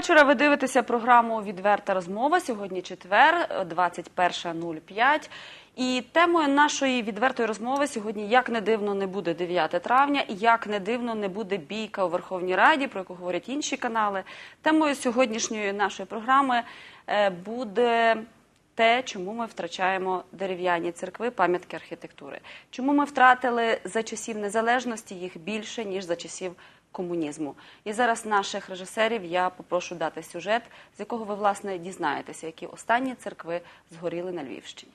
вечора. Ви дивитеся програму Відверта розмова. Сьогодні четвер, 21.05. І темою нашої відвертої розмови сьогодні, як не дивно, не буде 9 травня, і як не дивно, не буде бійка у Верховній Раді, про яку говорять інші канали. Темою сьогоднішньої нашої програми е, буде те, чому ми втрачаємо дерев'яні церкви, пам'ятки архітектури. Чому ми втратили за часів незалежності їх більше, ніж за часів комунізму. І зараз наших режисерів я попрошу дати сюжет, з якого ви, власне, дізнаєтеся, які останні церкви згоріли на Львівщині.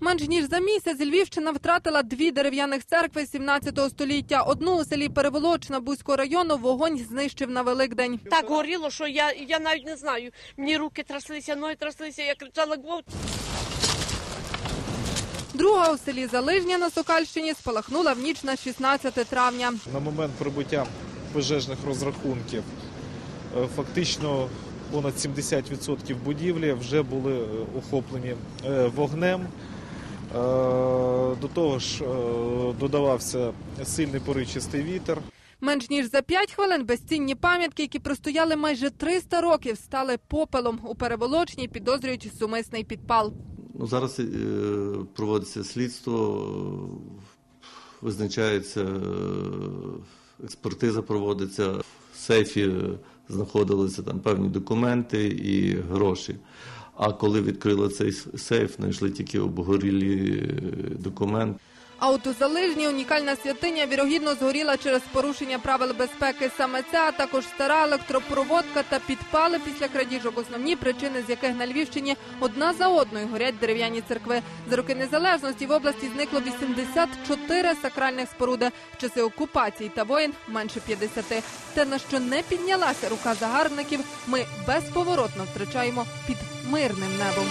Менш ніж за місяць Львівщина втратила дві дерев'яних церкви 17 століття. Одну у селі Переволочна Бузького району вогонь знищив на Великдень. Так горіло, що я, я навіть не знаю. Мені руки тряслися, ноги тряслися, я кричала гвалт. Друга у селі Залижня на Сокальщині спалахнула в ніч на 16 травня. На момент прибуття пожежних розрахунків е, фактично понад 70% будівлі вже були е, охоплені е, вогнем. До того ж додавався сильний поричистий вітер. Менш ніж за 5 хвилин безцінні пам'ятки, які простояли майже 300 років, стали попелом. У Переволочній підозрюють сумисний підпал. Ну, зараз е, проводиться слідство, е, визначається е, експертиза проводиться. В сейфі знаходилися там певні документи і гроші. А коли відкрили цей сейф, знайшли тільки обгорілі документи. А от унікальна святиня вірогідно згоріла через порушення правил безпеки. Саме ця, а також стара електропроводка та підпали після крадіжок. Основні причини, з яких на Львівщині одна за одною горять дерев'яні церкви. За роки незалежності в області зникло 84 сакральних споруди. В часи окупації та воїн менше 50. Те, на що не піднялася рука загарбників, ми безповоротно втрачаємо під мирним небом.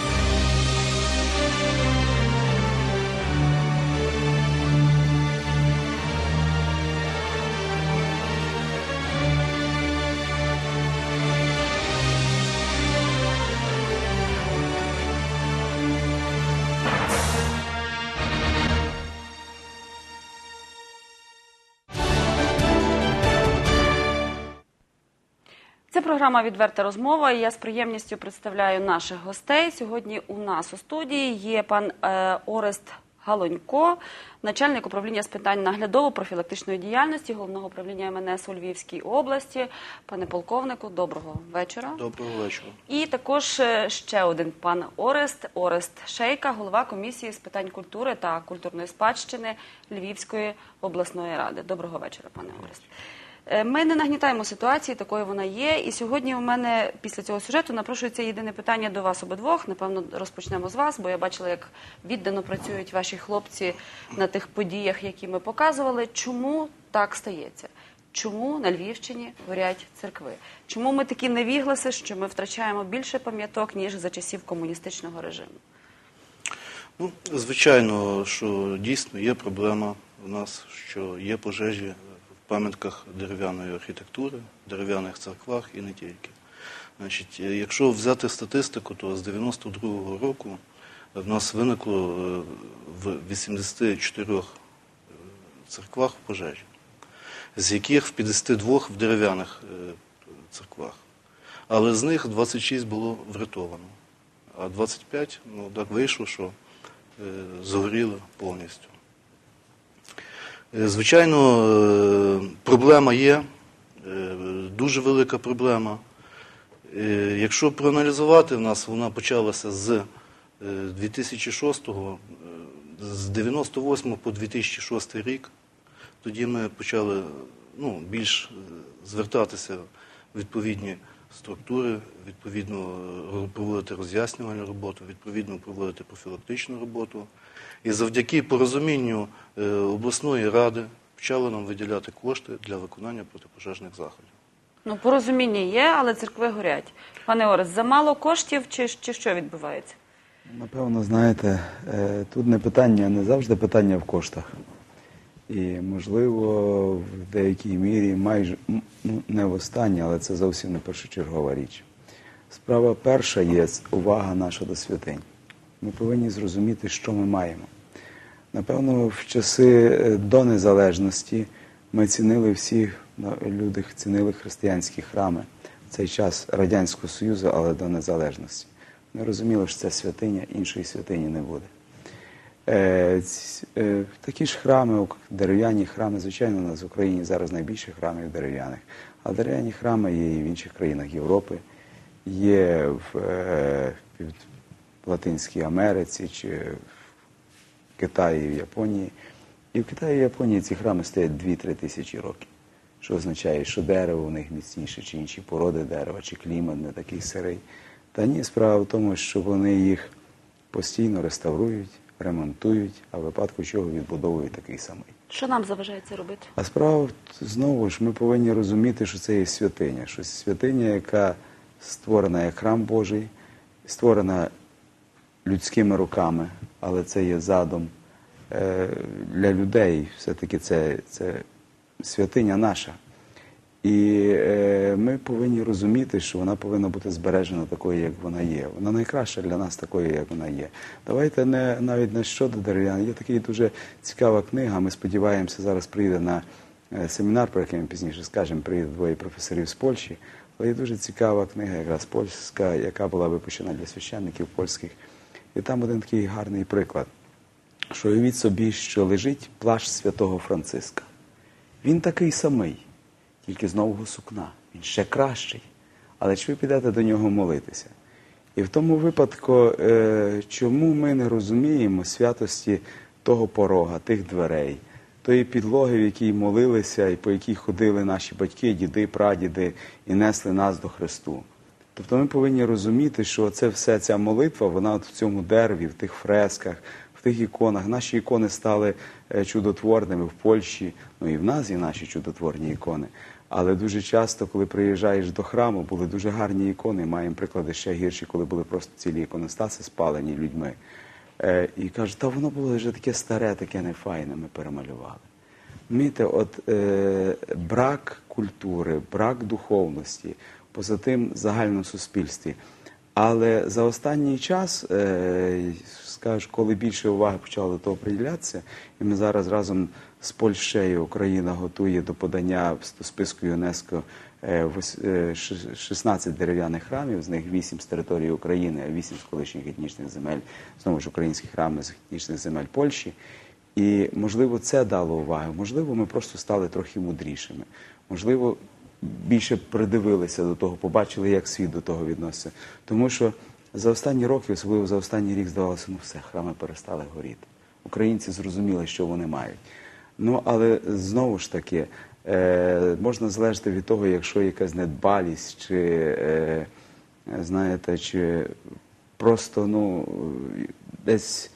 Програма Відверта розмова. і Я з приємністю представляю наших гостей. Сьогодні у нас у студії є пан е, Орест Галонько, начальник управління з питань наглядово-профілактичної діяльності головного управління МНС у Львівській області. Пане полковнику, доброго вечора. Доброго вечора. І також е, ще один пан Орест, Орест Шейка, голова комісії з питань культури та культурної спадщини Львівської обласної ради. Доброго вечора, пане Орест. Е, Ми не нагнітаємо ситуації, такою вона є. І сьогодні у мене після цього сюжету напрошується єдине питання до вас обидвох. Напевно, розпочнемо з вас, бо я бачила, як віддано працюють ваші хлопці на тих подіях, які ми показували. Чому так стається? Чому на Львівщині горять церкви? Чому ми такі невігласи, що ми втрачаємо більше пам'яток, ніж за часів комуністичного режиму? Ну, звичайно, що дійсно є проблема у нас, що є пожежі в пам'ятках дерев'яної архітектури, дерев'яних церквах і не тільки. Значить, е, якщо взяти статистику, то з 92-го року в нас виникло е, в 84 церквах пожежі, з яких в 52 в дерев'яних е, церквах. Але з них 26 було врятовано. А 25, ну так вийшло, що е, згоріли повністю. Е, Звичайно, е, проблема є, е, дуже велика проблема. Якщо проаналізувати, в нас вона почалася з е, 2006-го, е, з 98 по 2006 рік. Тоді ми почали ну, більш звертатися в відповідні структури, відповідно проводити роз'яснювальну роботу, відповідно проводити профілактичну роботу. І завдяки порозумінню е, обласної ради почали нам виділяти кошти для виконання протипожежних заходів. Ну, порозуміння є, але церкви горять. Пане Орест, замало коштів чи, чи що відбувається? Напевно, знаєте, е, тут не питання, не завжди питання в коштах. І, можливо, в деякій мірі майже ну, не в останнє, але це зовсім не першочергова річ. Справа перша є увага наша до святинь. Ми повинні зрозуміти, що ми маємо. Напевно, в часи е, до незалежності Ми цінили всі, люди цінили християнські храми в цей час Радянського Союзу, але до незалежності. Ми розуміли, що це святиня, іншої святині не буде. Е, е, такі ж храми, дерев'яні храми, звичайно, у нас в Україні зараз найбільше храмів дерев'яних. А дерев'яні храми є і в інших країнах Європи, є в, в Латинській Америці чи в Китаї в Японії. І в Китаї і Японії ці храми стоять 2-3 тисячі років. Що означає, що дерево у них міцніше, чи інші породи дерева, чи клімат не такий сирий. Та ні, справа в тому, що вони їх постійно реставрують, ремонтують, а в випадку чого відбудовують такий самий. Що нам заважає це робити? А справа знову ж ми повинні розуміти, що це є святиня. Що святиня, яка створена як храм Божий, створена людськими руками, але це є задум е, для людей. Все-таки це, це святиня наша. І е, ми повинні розуміти, що вона повинна бути збережена такою, як вона є. Вона найкраща для нас такою, як вона є. Давайте не навіть не щодо дерев'ян. Є така дуже цікава книга. Ми сподіваємося, зараз прийде на е, семінар, про який ми пізніше скажемо, прийде двоє професорів з Польщі. Але є дуже цікава книга, якраз польська, яка була випущена для священників польських. І там один такий гарний приклад, що уявіть собі, що лежить плащ святого Франциска. Він такий самий, тільки з нового сукна. Він ще кращий. Але чи ви підете до нього молитися? І в тому випадку, е, чому ми не розуміємо святості того порога, тих дверей, тої підлоги, в якій молилися і по якій ходили наші батьки, діди, прадіди і несли нас до Христу. Тобто ми повинні розуміти, що це все ця молитва, вона от в цьому дереві, в тих фресках, в тих іконах. Наші ікони стали е, чудотворними в Польщі, ну і в нас є наші чудотворні ікони. Але дуже часто, коли приїжджаєш до храму, були дуже гарні ікони. Маємо приклади ще гірші, коли були просто цілі іконостаси спалені людьми. Е, і кажуть, та воно було вже таке старе, таке нефайне, ми перемалювали. Розумієте, от е, брак культури, брак духовності, поза тим загальному суспільстві. Але за останній час, е, скажу, коли більше уваги почало до того приділятися, і ми зараз разом з Польщею Україна готує до подання до списку ЮНЕСКО е, вось- е, ши- 16 дерев'яних храмів, з них 8 з території України, а 8 з колишніх етнічних земель, знову ж українські храми з етнічних земель Польщі. І можливо це дало увагу. Можливо, ми просто стали трохи мудрішими. Можливо, більше придивилися до того, побачили, як світ до того відноситься. Тому що за останні роки, особливо за останній рік, здавалося, ну все, храми перестали горіти. Українці зрозуміли, що вони мають. Ну, але знову ж таки, е, можна залежати від того, якщо якась недбалість, чи, е, знаєте, чи просто ну, десь.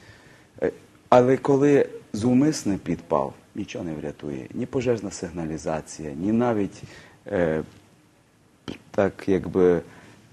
Е, Але коли зумисний підпал, нічого не врятує. Ні пожежна сигналізація, ні навіть так якби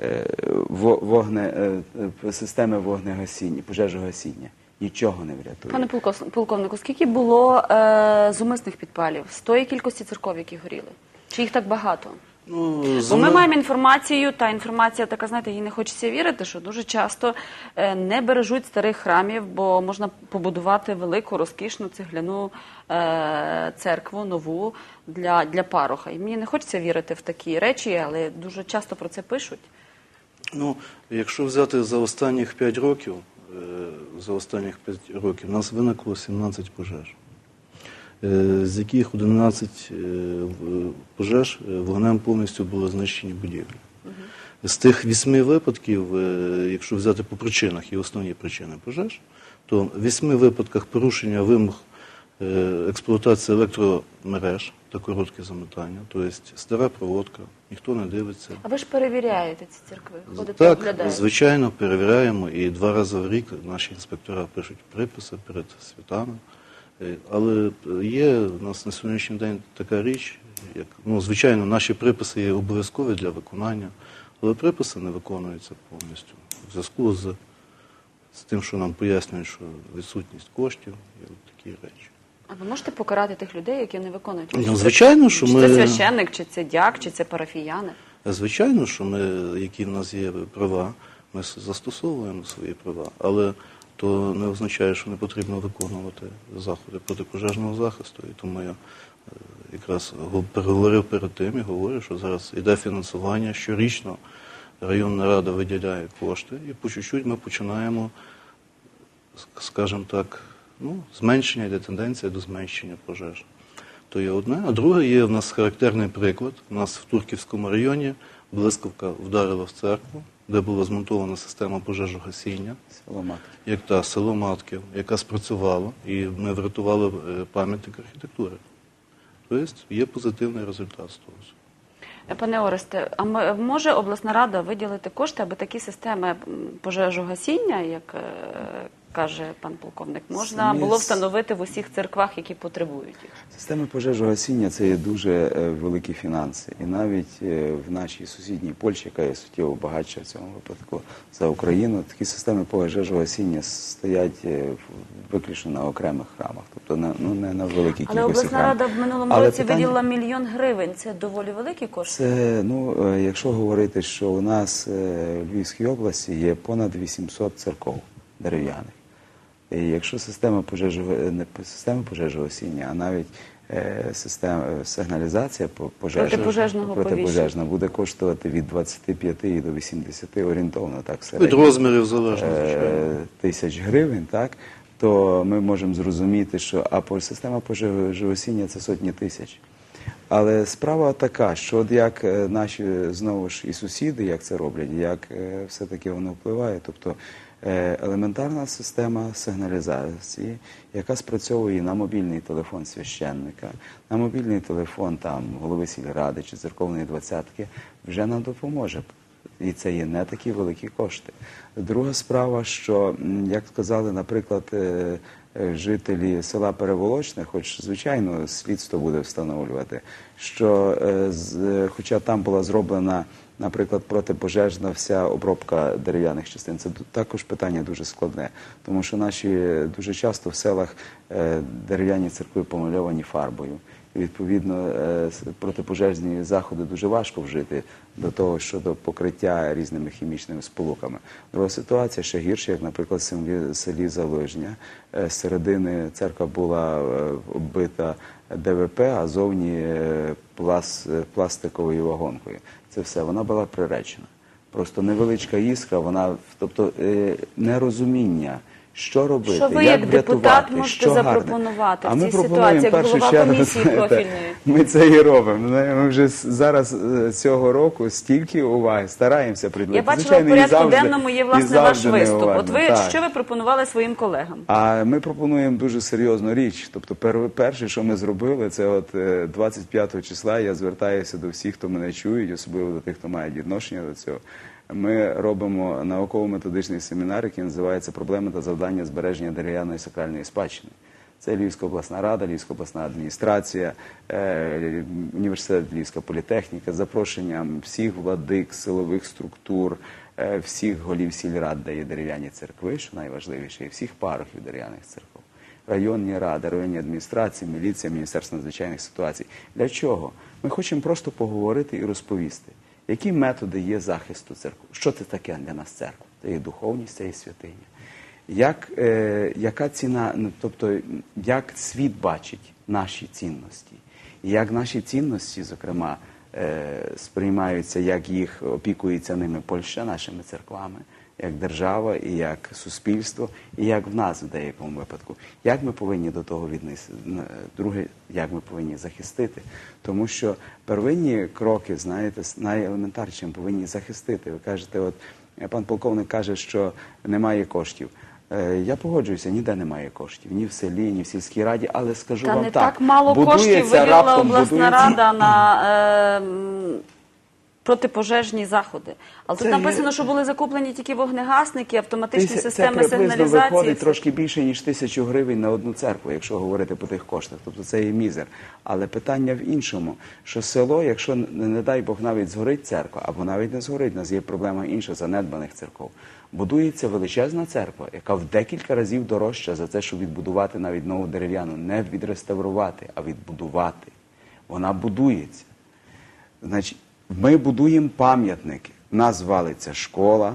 е, вогне, е, е, системи вогнегасіння, пожежогасіння. Нічого не врятує. Пане полков- полковнику, скільки було е, зумисних підпалів з тої кількості церков, які горіли? Чи їх так багато? Ну, Бо ми маємо інформацію, та інформація така, знаєте, їй не хочеться вірити, що дуже часто е, не бережуть старих храмів, бо можна побудувати велику, розкішну цегляну е, церкву нову для, для пароха. І мені не хочеться вірити в такі речі, але дуже часто про це пишуть. Ну, якщо взяти за останніх 5 років, е, за останніх 5 років у нас виникло 17 пожеж, з яких 11 е, пожеж е, вогнем повністю були знищені будівлі. З тих 8 випадків, е, якщо взяти по причинах і основні причини пожеж, то в 8 випадках порушення вимог е, експлуатації електромереж та коротке замотання, тобто стара проводка, ніхто не дивиться. А ви ж перевіряєте ці церкви? Ходите, Так, оглядаєте? звичайно, перевіряємо і два рази в рік наші інспектора пишуть приписи перед святами. Е, Але є у нас на сьогоднішній день така річ, як ну, звичайно, наші приписи є обов'язкові для виконання, але приписи не виконуються повністю в зв'язку з, з тим, що нам пояснюють, що відсутність коштів і от такі речі. А ви можете покарати тих людей, які не виконують? Ну, Чи звичайно, що чи ми- це священник, чи це дяк, чи це парафіяни? Звичайно, що ми, які в нас є права, ми застосовуємо свої права. Але то не означає, що не потрібно виконувати заходи протипожежного захисту. І тому я е, якраз переговорив перед тим і говорю, що зараз йде фінансування щорічно. Районна рада виділяє кошти, і по чуть-чуть ми починаємо, скажімо так, ну, зменшення, йде тенденція до зменшення пожеж. То є одне. А друге є в нас характерний приклад. У нас в Турківському районі блискавка вдарила в церкву, де була змонтована система пожежогасіння, Село Матків. як та село Матків, яка спрацювала, і ми врятували е, пам'ятник архітектури. Тобто є позитивний результат з того. Пане Оресте, а може обласна рада виділити кошти, аби такі системи пожежогасіння, як е, каже пан полковник, можна Самі було встановити в усіх церквах, які потребують їх? Системи пожежогасіння це є дуже е, великі фінанси. І навіть е, в нашій сусідній Польщі, яка є суттєво багатша в цьому випадку за Україну, такі системи пожежогасіння стоять е, виключно на окремих храмах, тобто на, ну, не на великій Але кількості обласна храмів. рада в минулому Але році питання- виділила мільйон гривень. Це доволі великі кошти. Це, ну, якщо говорити, що у нас в Львівській області є понад 800 церков дерев'яних. І якщо система пожежого не система пожежогасіння, а навіть е, система е, сигналізація по- пожежна, Протипожежного протипожежна буде коштувати від 25 до 80 орієнтовно так в Від розмірів залежно, е, тисяч гривень, так, то ми можемо зрозуміти, що а по- система пожежогасіння це сотні тисяч. Але справа така, що от як е, наші знову ж і сусіди, як це роблять, як е, все-таки воно впливає. Тобто е, елементарна система сигналізації, яка спрацьовує на мобільний телефон священника, на мобільний телефон там голови сільради чи церковної двадцятки, вже нам допоможе. І це є не такі великі кошти. Друга справа, що, як сказали, наприклад, е, е, жителі села Переволочне, хоч звичайно слідство буде встановлювати, що е, е, хоча там була зроблена, наприклад, протипожежна вся обробка дерев'яних частин, це також питання дуже складне, тому що наші дуже часто в селах е, дерев'яні церкви помальовані фарбою. Відповідно, е, протипожежні заходи дуже важко вжити до того щодо покриття різними хімічними сполуками. Друга ситуація ще гірша, як, наприклад, в селі, Залижня. Е, З середини церква була оббита ДВП, а зовні плас, пластиковою вагонкою. Це все, вона була приречена. Просто невеличка іскра, вона, тобто е, нерозуміння. Що робити, Що ви, як як депутат, можете що гарне. запропонувати в а ми цій ситуації, як голова чергу, комісії знаєте, профільної? Ми це і робимо. Ми- вже зараз е, цього року стільки уваги стараємося приділити. Я бачила в порядку завжди- денному є власне ваш виступ. неуважно. От ви Так. що ви пропонували своїм колегам? А ми пропонуємо дуже серйозну річ. Тобто, пер- перше, що ми зробили, це от е, 25 числа я звертаюся до всіх, хто мене чує, особливо до тих, хто має відношення до цього. Ми робимо науково-методичний семінар, який називається Проблеми та завдання збереження дерев'яної сакральної спадщини. Це Львівська обласна рада, Львівська обласна адміністрація, е, університет Львівська політехніка, запрошенням всіх владик, силових структур, е, всіх голів сільрад, де є дерев'яні церкви, що найважливіше, і всіх парохів дерев'яних церков. Районні ради, районні адміністрації, міліція, Міністерство надзвичайних ситуацій. Для чого? Ми хочемо просто поговорити і розповісти, які методи є захисту церкви. Що це таке для нас церква? Це є духовність, це є святиня. Як, е, яка ціна, ну, тобто, як світ бачить наші цінності? І як наші цінності, зокрема, е, сприймаються, як їх опікується ними Польща нашими церквами, як держава, і як суспільство, і як в нас в деякому випадку. Як ми повинні до того віднести? Друге, як ми повинні захистити? Тому що первинні кроки, знаєте, найелементарніші ми повинні захистити. Ви кажете, от пан полковник каже, що немає коштів. Е, Я погоджуюся, ніде немає коштів, ні в селі, ні в сільській раді, але скажу Та вам не так, так мало коштів виділила обласна будується- рада на е, протипожежні заходи. Але Це тут є- написано, що були закуплені тільки вогнегасники, автоматичні Тися- системи це приблизно сигналізації. виходить трошки більше, ніж тисячу гривень на одну церкву, якщо говорити по тих коштах. Тобто це є мізер. Але питання в іншому, що село, якщо не, не дай Бог навіть згорить церква, або навіть не згорить, у нас є проблема інша занедбаних церков. Будується величезна церква, яка в декілька разів дорожча за те, щоб відбудувати навіть нову дерев'яну, не відреставрувати, а відбудувати. Вона будується. Значить, ми будуємо пам'ятники. В нас валиться школа,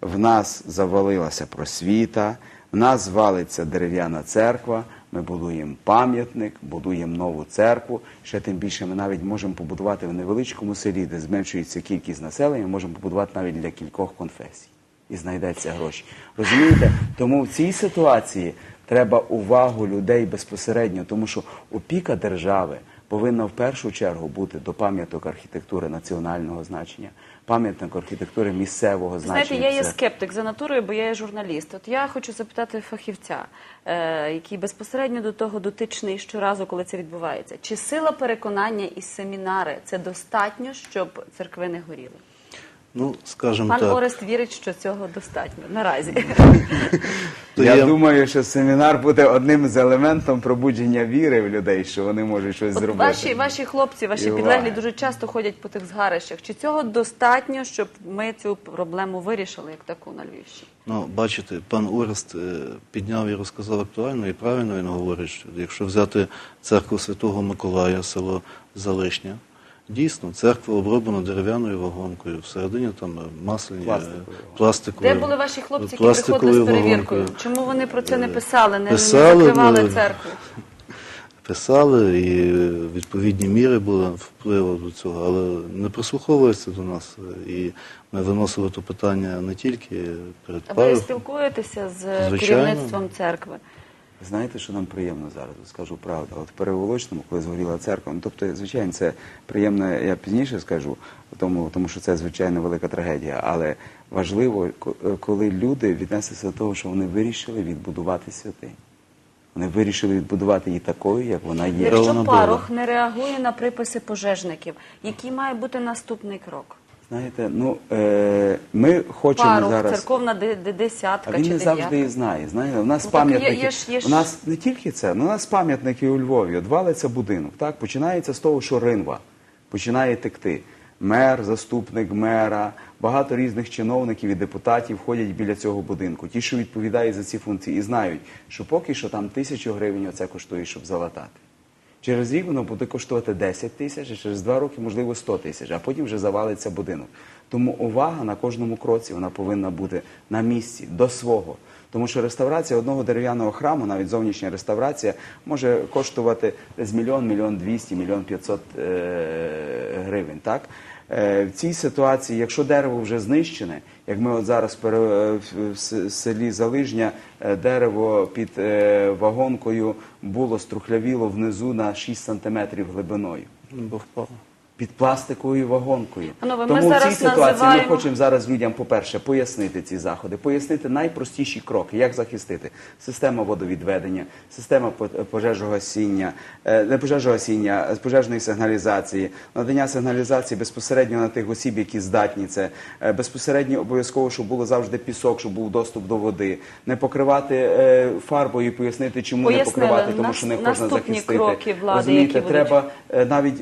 в нас завалилася просвіта, В нас звалиться дерев'яна церква, ми будуємо пам'ятник, будуємо нову церкву. Ще тим більше ми навіть можемо побудувати в невеличкому селі, де зменшується кількість населення, можемо побудувати навіть для кількох конфесій. І знайдеться гроші. Розумієте? Тому в цій ситуації треба увагу людей безпосередньо, тому що опіка держави повинна в першу чергу бути до пам'яток архітектури національного значення, пам'яток архітектури місцевого значення. Знаєте, я є скептик за натурою, бо я є журналіст. От я хочу запитати фахівця, е, який безпосередньо до того дотичний щоразу, коли це відбувається. Чи сила переконання і семінари це достатньо, щоб церкви не горіли? Ну, скажімо Пан так. Орест вірить, що цього достатньо наразі. То я думаю, що семінар буде одним з елементом пробудження віри в людей, що вони можуть щось От зробити. ваші, ваші хлопці, ваші І підлеглі уваги. дуже часто ходять по тих згарищах. Чи цього достатньо, щоб ми цю проблему вирішили як таку на Львівщині? Ну, бачите, пан Орест е, підняв і розказав актуально, і правильно він говорить, що якщо взяти церкву Святого Миколая, село Залишня, дійсно, церква оброблена дерев'яною вагонкою, всередині там е, масляні, е, Пластиковою. пластикові. Де були ваші хлопці, які приходили з перевіркою? вагонкою. Чому вони про це не писали, не, не закривали ну, церкву? Писали, і е, відповідні міри були впливу до цього, але не прислуховуються до нас. е, І ми виносили то питання не тільки перед А Ви спілкуєтеся з Звичайно. керівництвом церкви? Знаєте, що нам приємно зараз? Скажу правду. От в Переволочному, коли згоріла церква, ну тобто, звичайно, це приємно, я пізніше скажу, тому, тому що це звичайно велика трагедія. Але важливо, коли люди віднеслися до того, що вони вирішили відбудувати святиню. Вони вирішили відбудувати її такою, як вона є. Якщо парох не реагує на приписи пожежників, який має бути наступний крок? Знаєте, ну е, ми хочемо Парох, зараз. церковна де- де- десятка А він чи не завжди і знає. Знаєте, у нас Ну, пам'ятники. є- є ж- є ж- У нас не тільки це, ну, у нас пам'ятники у Львові. От валиться будинок. Так починається з того, що ринва починає текти. Мер, заступник мера, багато різних чиновників і депутатів ходять біля цього будинку. Ті, що відповідають за ці функції, і знають, що поки що там тисячу гривень оце коштує, щоб залатати. Через рік воно буде коштувати 10 тисяч, а через два роки, можливо, 100 тисяч, а потім вже завалиться будинок. Тому увага на кожному кроці вона повинна бути на місці, до свого. Тому що реставрація одного дерев'яного храму, навіть зовнішня реставрація, може коштувати десь мільйон, мільйон двісті, мільйон п'ятсот е, гривень. Так? Е, В цій ситуації, якщо дерево вже знищене, як ми от зараз е, в селі Залижня, дерево під вагонкою було струхлявіло внизу на 6 сантиметрів глибиною. Бо впало. Під пластиковою вагонкою. Ми Тому в цій ситуації називаємо- ми хочемо зараз людям, по-перше, пояснити ці заходи, пояснити найпростіші кроки, як захистити система водовідведення, система по- пожежогасіння, е, не пожежогасіння, пожежної сигналізації, надання сигналізації безпосередньо на тих осіб, які здатні це, е, безпосередньо обов'язково, щоб було завжди пісок, щоб був доступ до води, не покривати е, фарбою і пояснити, чому Пояснили. не покривати, тому що не можна захистити. кроки влади, Розумієте, які треба навіть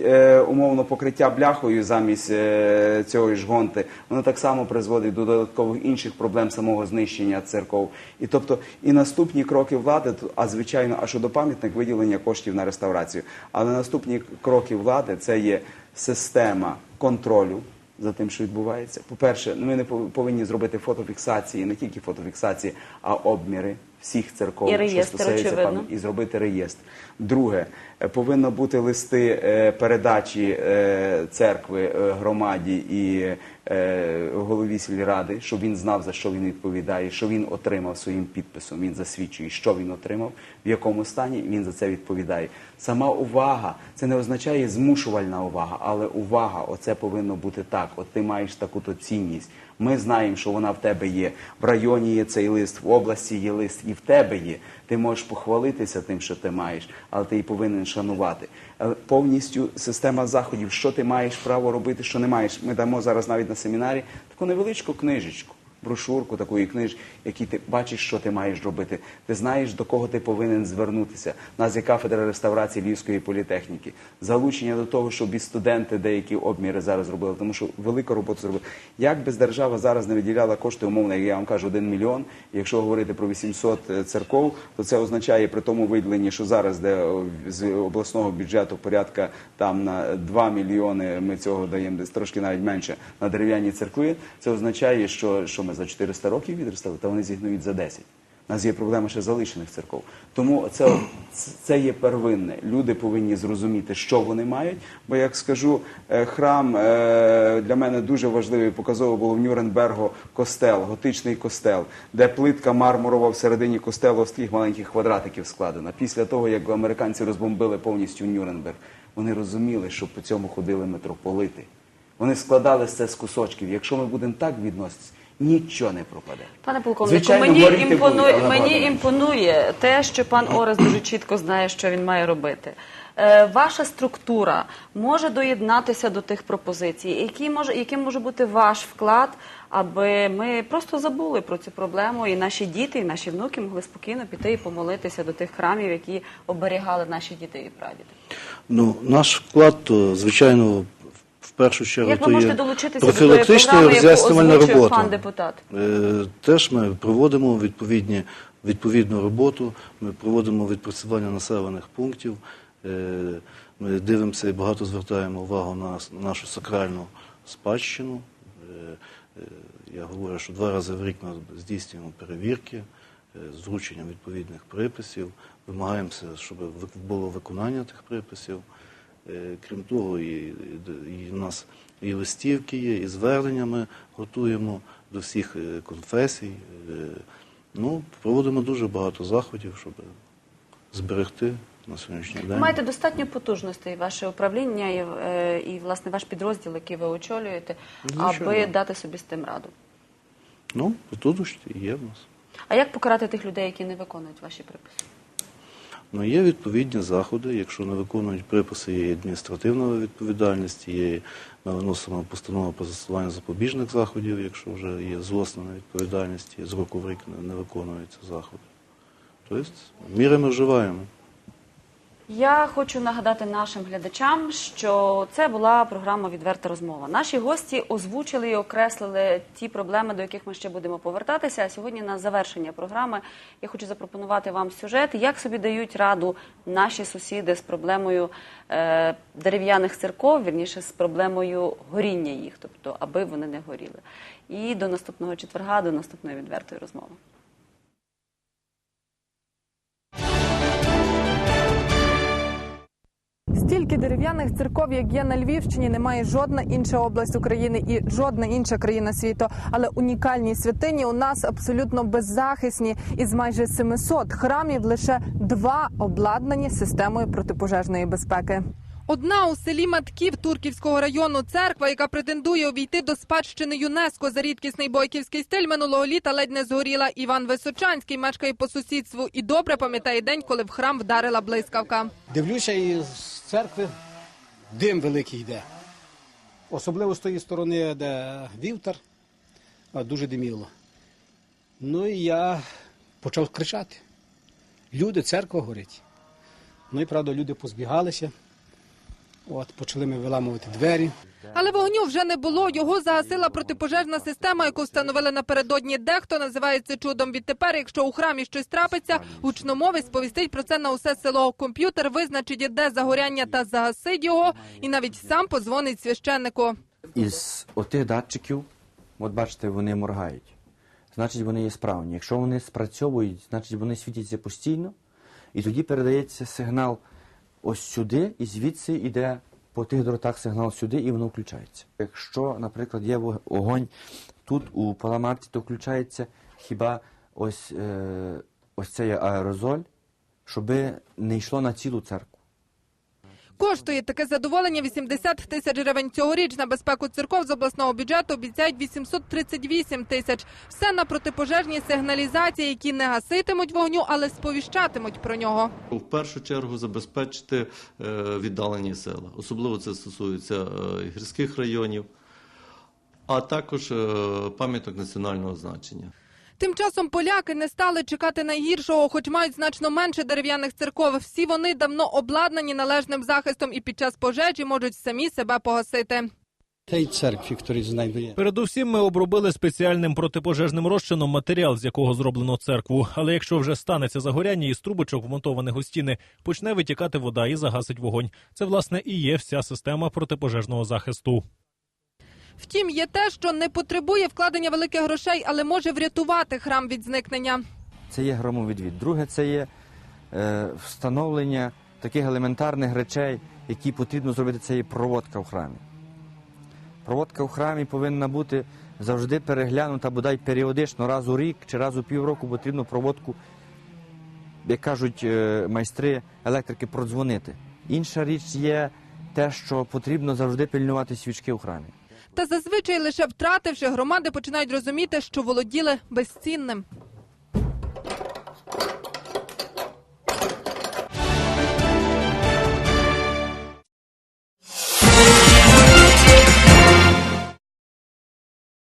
умовно покриття бляхою замість е, цього ж гонти, воно так само призводить до додаткових інших проблем самого знищення церков. І тобто і наступні кроки влади, а звичайно, а щодо пам'ятник виділення коштів на реставрацію. Але наступні кроки влади це є система контролю. За тим, що відбувається, по-перше, ми не повинні зробити фотофіксації, не тільки фотофіксації, а обміри всіх церков, І що реєстр, стосується очевидно. і зробити реєстр. Друге, е, повинно бути листи е, передачі е, церкви е, громаді і е, голові сільради, щоб він знав, за що він відповідає, що він отримав своїм підписом. Він засвідчує, що він отримав, в якому стані він за це відповідає. Сама увага це не означає змушувальна увага, але увага, оце повинно бути так. От ти маєш таку-то цінність. Ми знаємо, що вона в тебе є. В районі є цей лист, в області є лист, і в тебе є. Ти можеш похвалитися тим, що ти маєш, але ти її повинен шанувати. Е, Повністю система заходів, що ти маєш право робити, що не маєш. Ми дамо зараз навіть на семінарі таку невеличку книжечку. Брошурку такої книж, які ти бачиш, що ти маєш робити. Ти знаєш, до кого ти повинен звернутися. У нас є кафедра реставрації Львівської політехніки. Залучення до того, щоб і студенти деякі обміри зараз робили, тому що велику роботу зробили. Як без держава зараз не виділяла кошти, умовно, як я вам кажу, 1 мільйон. Якщо говорити про 800 церков, то це означає при тому виділенні, що зараз де з обласного бюджету порядка там на 2 мільйони. Ми цього даємо десь трошки навіть менше на дерев'яні церкви. Це означає, що, що ми за 400 років відреставрували, та вони зігнують за 10. У нас є проблема ще залишених церков. Тому це, це є первинне. Люди повинні зрозуміти, що вони мають. Бо, як скажу, е, храм е, для мене дуже важливий. Показово було в Нюрнбергу костел, готичний костел, де плитка мармурова всередині костелу з таких маленьких квадратиків складена. Після того, як американці розбомбили повністю Нюрнберг, вони розуміли, що по цьому ходили митрополити. Вони складали це з кусочків. Якщо ми будемо так відноситися, нічого не пропаде. Пане полковнику, Звичайно, мені імпонує, буде, мені імпонує те, що пан Орес дуже чітко знає, що він має робити. Е, ваша структура може доєднатися до тих пропозицій. Який може, яким може бути ваш вклад, аби ми просто забули про цю проблему, і наші діти, і наші внуки могли спокійно піти і помолитися до тих храмів, які оберігали наші діти і прадіди. Ну, наш вклад, звичайно, першу чергу Як ви то можете долучитися до тої профілактична і яку роз'яснювальна озвучує робота. пан депутат? Е, Теж ми проводимо відповідні, відповідну роботу, ми проводимо відпрацювання населених пунктів, е, ми дивимося і багато звертаємо увагу на с- нашу сакральну спадщину. Е, е, Я говорю, що два рази в рік ми здійснюємо перевірки е, з врученням відповідних приписів, вимагаємося, щоб було виконання тих приписів. Е, Крім того, і, і, і у нас і листівки є, і звернення ми готуємо до всіх е, конфесій. Е, Ну, проводимо дуже багато заходів, щоб зберегти на сьогоднішній Ви день. маєте достатньо потужностей ваше управління і, і власне ваш підрозділ, який ви очолюєте, Звичайно. аби дати собі з тим раду. Ну, потужності є в нас. А як покарати тих людей, які не виконують ваші приписи? Ну, є відповідні заходи. Якщо не виконують приписи, є адміністративної відповідальності, є ми виносимо постанову про застосування запобіжних заходів, якщо вже є злосна відповідальність, і з року в рік не виконуються заходи. Тобто міри ми вживаємо. Я хочу нагадати нашим глядачам, що це була програма Відверта розмова. Наші гості озвучили і окреслили ті проблеми, до яких ми ще будемо повертатися. А сьогодні на завершення програми я хочу запропонувати вам сюжет, як собі дають раду наші сусіди з проблемою е, дерев'яних церков, вірніше з проблемою горіння їх, тобто аби вони не горіли. І до наступного четверга, до наступної відвертої розмови. Стільки дерев'яних церков, як є на Львівщині, немає жодна інша область України і жодна інша країна світу. Але унікальні святині у нас абсолютно беззахисні. Із майже 700 храмів лише два обладнані системою протипожежної безпеки. Одна у селі Матків Турківського району церква, яка претендує увійти до спадщини ЮНЕСКО за рідкісний бойківський стиль, минулого літа ледь не згоріла. Іван Височанський мешкає по сусідству і добре пам'ятає день, коли в храм вдарила блискавка. Дивлюся, і з церкви дим великий йде. Особливо з тої сторони, де вівтар, дуже диміло. Ну і я почав кричати. Люди, церква горить. Ну і правда, люди позбігалися. От, почали ми виламувати двері. Але вогню вже не було. Його загасила протипожежна система, яку встановили напередодні. Дехто називає це чудом. Відтепер, якщо у храмі щось трапиться, гучномовець сповістить про це на усе село. Комп'ютер визначить, де загоряння та загасить його, і навіть сам подзвонить священнику. із отих датчиків, от бачите, вони моргають. Значить, вони є справні. Якщо вони спрацьовують, значить вони світяться постійно, і тоді передається сигнал ось сюди, і звідси йде по тих дротах сигнал сюди, і воно включається. Якщо, наприклад, є вогонь огонь тут у паламарці, то включається хіба ось, е, ось цей аерозоль, щоб не йшло на цілу церкву. Коштує таке задоволення 80 тисяч гривень. Цьогоріч на безпеку церков з обласного бюджету обіцяють 838 тисяч. Все на протипожежній сигналізації, які не гаситимуть вогню, але сповіщатимуть про нього. В першу чергу забезпечити е, віддалені села. Особливо це стосується е, гірських районів, а також е, пам'яток національного значення. Тим часом поляки не стали чекати найгіршого, хоч мають значно менше дерев'яних церков. Всі вони давно обладнані належним захистом і під час пожежі можуть самі себе погасити. Tej cerkwi, której znajduje. Передусім, ми обробили спеціальним протипожежним розчином матеріал, з якого зроблено церкву. Але якщо вже станеться загоряння із трубочок, вмонтованих у стіни, почне витікати вода і загасить вогонь. Це власне і є вся система протипожежного захисту. Втім, є те, що не потребує вкладення великих грошей, але може врятувати храм від зникнення. це є громовідвід. Друге, це є е, встановлення таких елементарних речей, які потрібно зробити, це є проводка в храмі. Проводка в храмі повинна бути завжди переглянута, бодай періодично, раз у рік чи раз у півроку потрібно проводку, як кажуть е, майстри електрики, продзвонити. Інша річ є те, що потрібно завжди пильнувати свічки у храмі. Та зазвичай лише втративши, громади починають розуміти, що володіли безцінним.